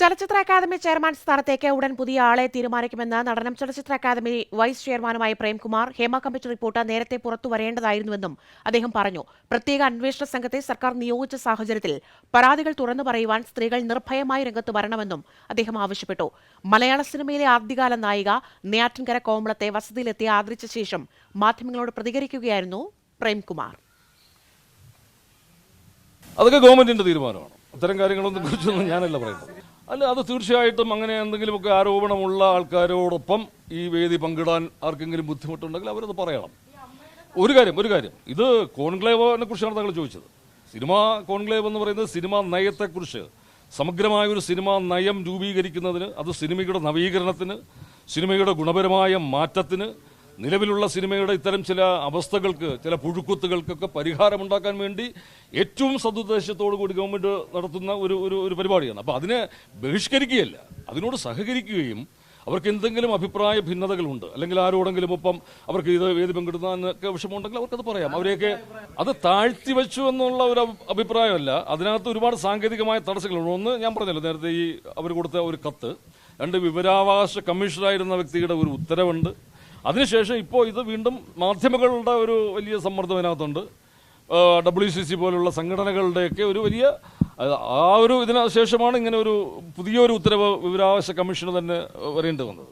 ചലച്ചിത്ര academy chairman സ്ഥാനത്തേക്ക് ഉടൻ പുതിയ ആളെ തീരുമാനിക്കുമെന്ന് നടനം ചലച്ചിത്ര അക്കാദമി വൈസ് ചെയർമാനുമായ പ്രേംകുമാർ ഹേമ കമ്മിറ്റി റിപ്പോർട്ട് നേരത്തെ പുറത്തു വരേണ്ടതായിരുന്നുവെന്നും അദ്ദേഹം പറഞ്ഞു. പ്രത്യേക അന്വേഷണ സംഘത്തെ സർക്കാർ നിയോഗിച്ച സാഹചര്യത്തിൽ പരാതികൾ തുറന്നു പറയുവാൻ സ്ത്രീകൾ നിർഭയമായി രംഗത്ത് വരണമെന്നും അദ്ദേഹം ആവശ്യപ്പെട്ടു. മലയാള സിനിമയിലെ ആദ്യകാല നായിക നെയ്യാറ്റിൻകര കോമളത്തെ വസതിയിലെത്തി ആദരിച്ച ശേഷം മാധ്യമങ്ങളോട് പ്രതികരിക്കുകയായിരുന്നു പ്രേംകുമാർ. അതൊക്കെ ഗവൺമെന്റിന്റെ തീരുമാനമാണ്. അത്തരം കാര്യങ്ങളൊന്നും കുറിച്ചൊന്നും ഞാനല്ല പറയുന്നത്. അല്ല അത് തീർച്ചയായിട്ടും അങ്ങനെ എന്തെങ്കിലുമൊക്കെ ആരോപണമുള്ള ആൾക്കാരോടൊപ്പം ഈ വേദി പങ്കിടാൻ ആർക്കെങ്കിലും ബുദ്ധിമുട്ടുണ്ടെങ്കിൽ അവരത് പറയണം. ഒരു കാര്യം ഒരു കാര്യം. ഇത് കോൺക്ലേവിനെ കുറിച്ചാണ് താങ്കൾ ചോദിച്ചത്. സിനിമ കോൺക്ലേവ് എന്ന് പറയുന്നത് സിനിമാ നയത്തെക്കുറിച്ച് സമഗ്രമായ ഒരു സിനിമാ നയം രൂപീകരിക്കുന്നതിന് അത് സിനിമയുടെ നവീകരണത്തിന് സിനിമയുടെ ഗുണപരമായ മാറ്റത്തിന് നിലവിലുള്ള സിനിമയുടെ ഇത്തരം ചില അവസ്ഥകൾക്ക് ചില പുഴുക്കുത്തുകൾക്കൊക്കെ പരിഹാരമുണ്ടാക്കാൻ വേണ്ടി ഏറ്റവും സതുദ്ദേശത്തോടു കൂടി ഗവൺമെന്റ് നടത്തുന്ന ഒരു ഒരു ഒരു പരിപാടിയാണ്. അപ്പോൾ അതിനെ ബഹിഷ്കരിക്കുകയല്ല അതിനോട് സഹകരിക്കുകയും അവർക്ക് എന്തെങ്കിലും അഭിപ്രായ ഭിന്നതകളുണ്ട് അല്ലെങ്കിൽ ആരോടെങ്കിലും ഒപ്പം അവർക്ക് ഇത് വേദി പങ്കിടുന്നതിനൊക്കെ വിഷമമുണ്ടെങ്കിൽ അവർക്കത് പറയാം. അവരെയൊക്കെ അത് താഴ്ത്തി വെച്ചു എന്നുള്ള ഒരു അഭിപ്രായമല്ല. അതിനകത്ത് ഒരുപാട് സാങ്കേതികമായ തടസ്സങ്ങളുണ്ട്. ഒന്ന് ഞാൻ പറഞ്ഞല്ലോ നേരത്തെ ഈ അവർ കൊടുത്ത ഒരു കത്ത് രണ്ട് വിവരാവകാശ കമ്മീഷണറായിരുന്ന വ്യക്തിയുടെ ഒരു ഉത്തരവുണ്ട്. അതിനുശേഷം ഇപ്പോൾ ഇത് വീണ്ടും മാധ്യമങ്ങളുടെ ഒരു വലിയ സമ്മർദ്ദം ഇതിനകത്തുണ്ട് ഡബ്ല്യു സി സി പോലുള്ള സംഘടനകളുടെയൊക്കെ ഒരു വലിയ ആ ഒരു ഇതിനു ശേഷമാണ് ഇങ്ങനെ ഒരു പുതിയൊരു ഉത്തരവ് വിവരാവകാശ കമ്മീഷന് തന്നെ വരേണ്ടി വന്നത്.